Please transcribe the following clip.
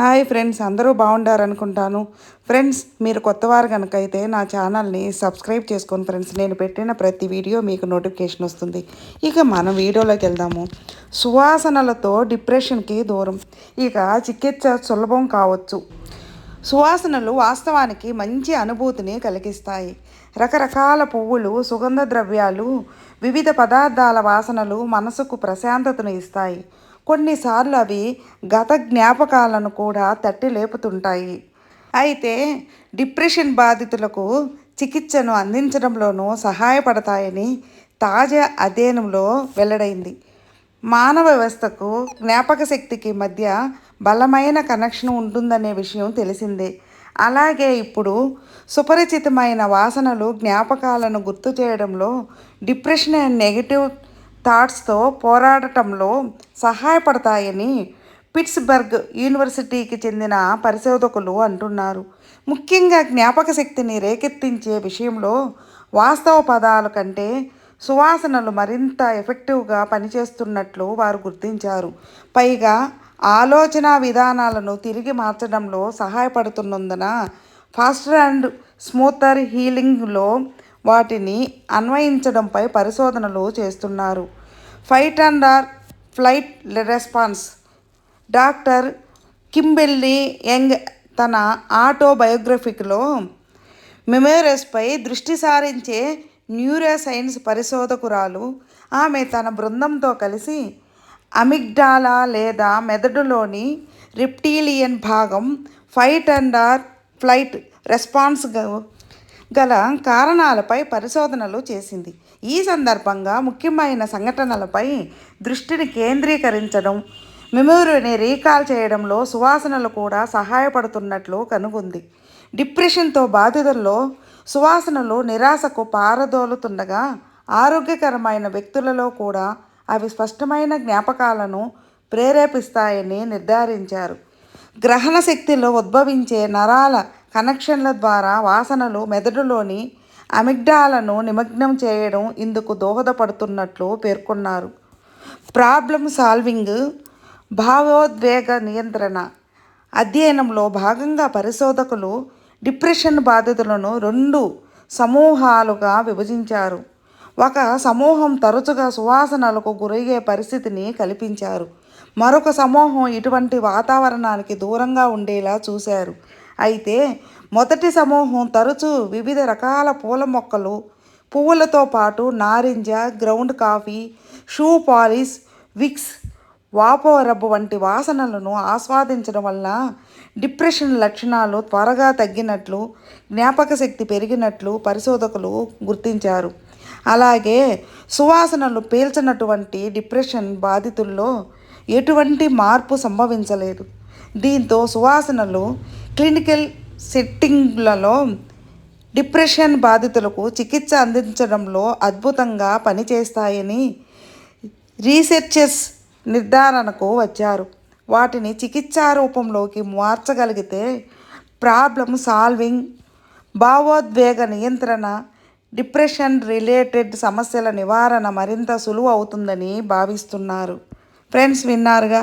Hi friends అందరూ బాగుండారనుకుంటాను. Friends మీరు కొత్తవారు కనుక అయితే నా ఛానల్ని సబ్స్క్రైబ్ చేసుకోండి ఫ్రెండ్స్ నేను పెట్టిన ప్రతి వీడియో మీకు నోటిఫికేషన్ వస్తుంది. ఇక మనం వీడియోలోకి వెళ్దాము. సువాసనలతో డిప్రెషన్కి దూరం. ఇక చికిత్స సులభం కావచ్చు. సువాసనలు వాస్తవానికి మంచి అనుభూతిని కలిగిస్తాయి. రకరకాల పువ్వులు సుగంధ ద్రవ్యాలు వివిధ పదార్థాల వాసనలు మనసుకు ప్రశాంతతను ఇస్తాయి. కొన్నిసార్లు అవి గత జ్ఞాపకాలను కూడా తట్టి లేపుతుంటాయి. అయితే డిప్రెషన్ బాధితులకు చికిత్సను అందించడంలోనూ సహాయపడతాయని తాజా అధ్యయనంలో వెల్లడైంది. మానవ వ్యవస్థకు జ్ఞాపక శక్తికి మధ్య బలమైన కనెక్షన్ ఉంటుందనే విషయం తెలిసిందే. అలాగే ఇప్పుడు సుపరిచితమైన వాసనలు జ్ఞాపకాలను గుర్తు చేయడంలో డిప్రెషన్ అండ్ నెగిటివ్ థాట్స్తో పోరాడటంలో సహాయపడతాయని పిట్స్బర్గ్ యూనివర్సిటీకి చెందిన పరిశోధకులు అంటున్నారు. ముఖ్యంగా జ్ఞాపక శక్తిని రేకెత్తించే విషయంలో వాస్తవ పదాల కంటే సువాసనలు మరింత ఎఫెక్టివ్గా పనిచేస్తున్నట్లు వారు గుర్తించారు. పైగా ఆలోచన విధానాలను తిరిగి మార్చడంలో సహాయపడుతున్నందున ఫాస్టర్ అండ్ స్మూతర్ హీలింగ్లో వాటిని అన్వయించడంపై పరిశోధనలు చేస్తున్నారు. Fight and or flight response. Doctor Kimberly young తన ఆటోబయోగ్రఫిక్లో మెమోరస్పై దృష్టి సారించే న్యూరో సైన్స్ పరిశోధకురాలు. ఆమె తన బృందంతో కలిసి అమిగ్డాలా లేదా మెదడులోని రిప్టీలియన్ భాగం fight and or flight response గల కారణాలపై పరిశోధనలు చేసింది. ఈ సందర్భంగా ముఖ్యమైన సంఘటనలపై దృష్టిని కేంద్రీకరించడం మెమొరీని రీకాల్ చేయడంలో సువాసనలు కూడా సహాయపడుతున్నట్లు కనుగొంది. డిప్రెషన్తో బాధితుల్లో సువాసనలు నిరాశకు పారదోలుతుండగా ఆరోగ్యకరమైన వ్యక్తులలో కూడా అవి స్పష్టమైన జ్ఞాపకాలను ప్రేరేపిస్తాయని నిర్ధారించారు. గ్రహణ శక్తిలో ఉద్భవించే నరాల కనెక్షన్ల ద్వారా వాసనలు మెదడులోని అమిగ్డాలను నిమగ్నం చేయడం ఇందుకు దోహదపడుతున్నట్లు పేర్కొన్నారు. ప్రాబ్లం సాల్వింగ్ భావోద్వేగ నియంత్రణ అధ్యయనంలో భాగంగా పరిశోధకులు డిప్రెషన్ బాధితులను రెండు సమూహాలుగా విభజించారు. ఒక సమూహం తరచుగా సువాసనలకు గురయ్యే పరిస్థితిని కల్పించారు. మరొక సమూహం ఇటువంటి వాతావరణానికి దూరంగా ఉండేలా చూశారు. అయితే మొదటి సమూహం తరచూ వివిధ రకాల పూల మొక్కలు పువ్వులతో పాటు నారింజ ground coffee shoe polish Vicks VapoRub వంటి వాసనలను ఆస్వాదించడం వల్ల డిప్రెషన్ లక్షణాలు త్వరగా తగ్గినట్లు జ్ఞాపక శక్తి పెరిగినట్లు పరిశోధకులు గుర్తించారు. అలాగే సువాసనలు పీల్చినటువంటి డిప్రెషన్ బాధితుల్లో ఎటువంటి మార్పు సంభవించలేదు. దీంతో సువాసనలు క్లినికల్ సెట్టింగ్లలో డిప్రెషన్ బాధితులకు చికిత్స అందించడంలో అద్భుతంగా పనిచేస్తాయని రీసెర్చర్స్ నిర్ధారణకు వచ్చారు. వాటిని చికిత్సా రూపంలోకి మార్చగలిగితే ప్రాబ్లం సాల్వింగ్ భావోద్వేగ నియంత్రణ డిప్రెషన్ రిలేటెడ్ సమస్యల నివారణ మరింత సులువు అవుతుందని భావిస్తున్నారు. ఫ్రెండ్స్ విన్నారుగా?